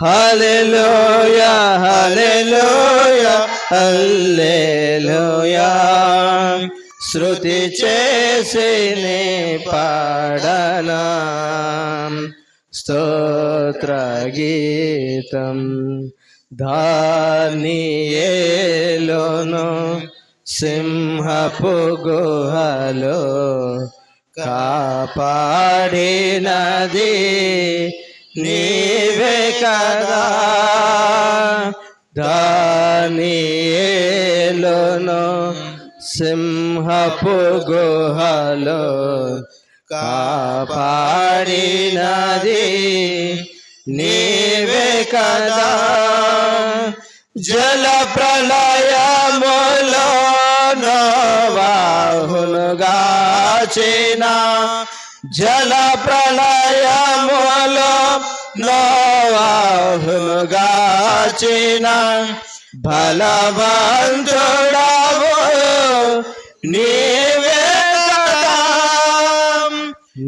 హల్లెలూయా హల్లెలూయా హల్లెలూయా శృతి చేసి నీ పాడనా స్తోత్ర గీతం దానియేలోను సింహపు గుహలో కాపాడినది నీవే కదా. దానియేలోను సింహపు గుహలో కాపాడినది నీవే కదా. జల ప్రళయములో నోవాహునుగాచిన జల ప్రళయములో నోవాహునుగాచిన బలవంతుడవు. నీవే కదా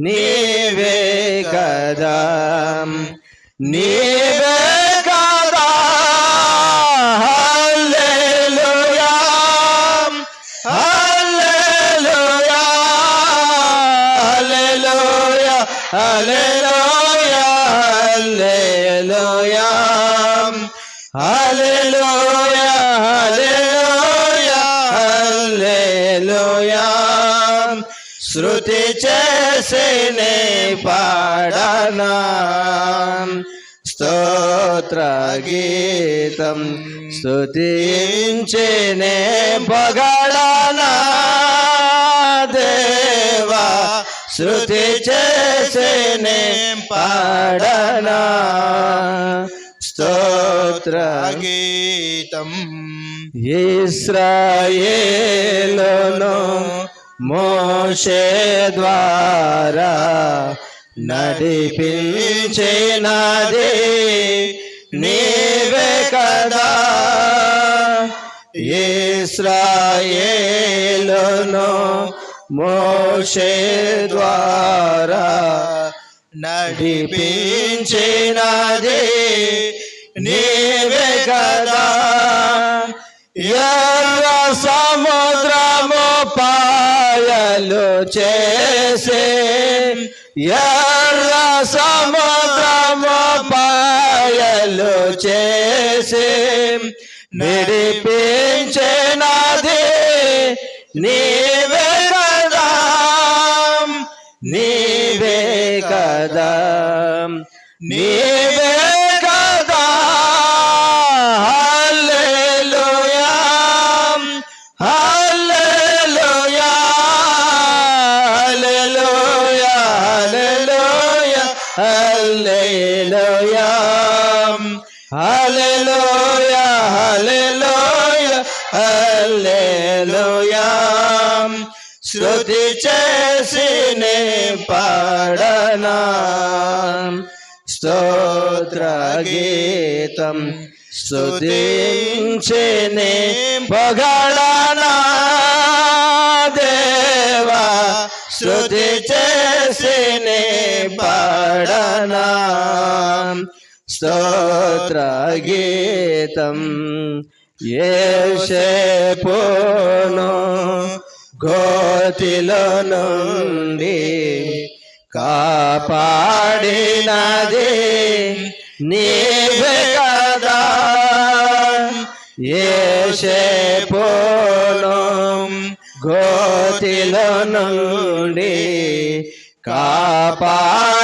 నీవే కదా నీవే Hallelujah, Hallelujah, Hallelujah, Hallelujah, Hallelujah. శృతి చేసేనే పాడనా స్తోత్ర గీతం స్తుతించేనే పగడనా శృతి చేసే పాడనా? స్తోత్ర గీతం ఇస్రాయేలును మోషే ద్వారా నడిపించినది నీవే కదా? ఇస్రాయేలును మోషే ద్వారా నడిపించినది నీవే కదా. ఎర్ర సముద్రము పాయలు చేసే ఎర్ర సముద్రము పాయలు చేసే నడిపించినది నీ కదా. నీవే చేసినే పాడనా? స్తోత్ర గీతం స్తుతించేనే పొగడనా? దేవా శృతి చేసినే పాడనా? స్తోత్ర గీతం ఏ పోను గో గోతిలో నుండి కాపాడినది నీవే కదా ఏషేపోను గోతిలో నుండి కాపాడినది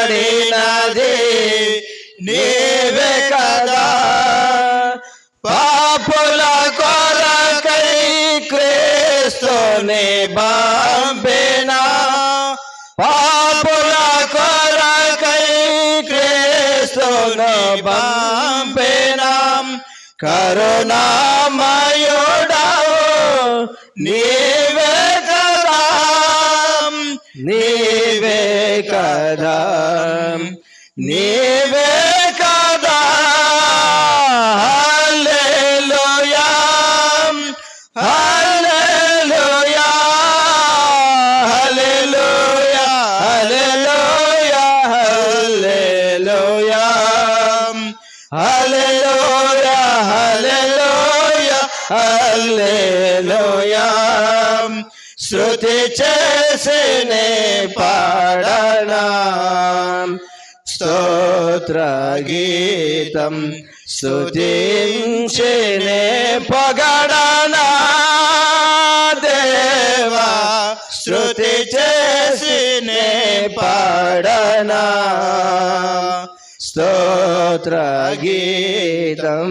నీవే కదా క్రీస్తుని పంపినా పాపుల కొరకై క్రీస్తును పంపినా కరుణామయుడవు నీవే కదా? నీవే కదా? నీవే హల్లెలూయా. శృతి చేసినే పాడనా. స్తోత్ర గీతం స్తుతించినే పగడనా. దేవా శృతి చేసినే పాడనా. స్తోత్ర గీతం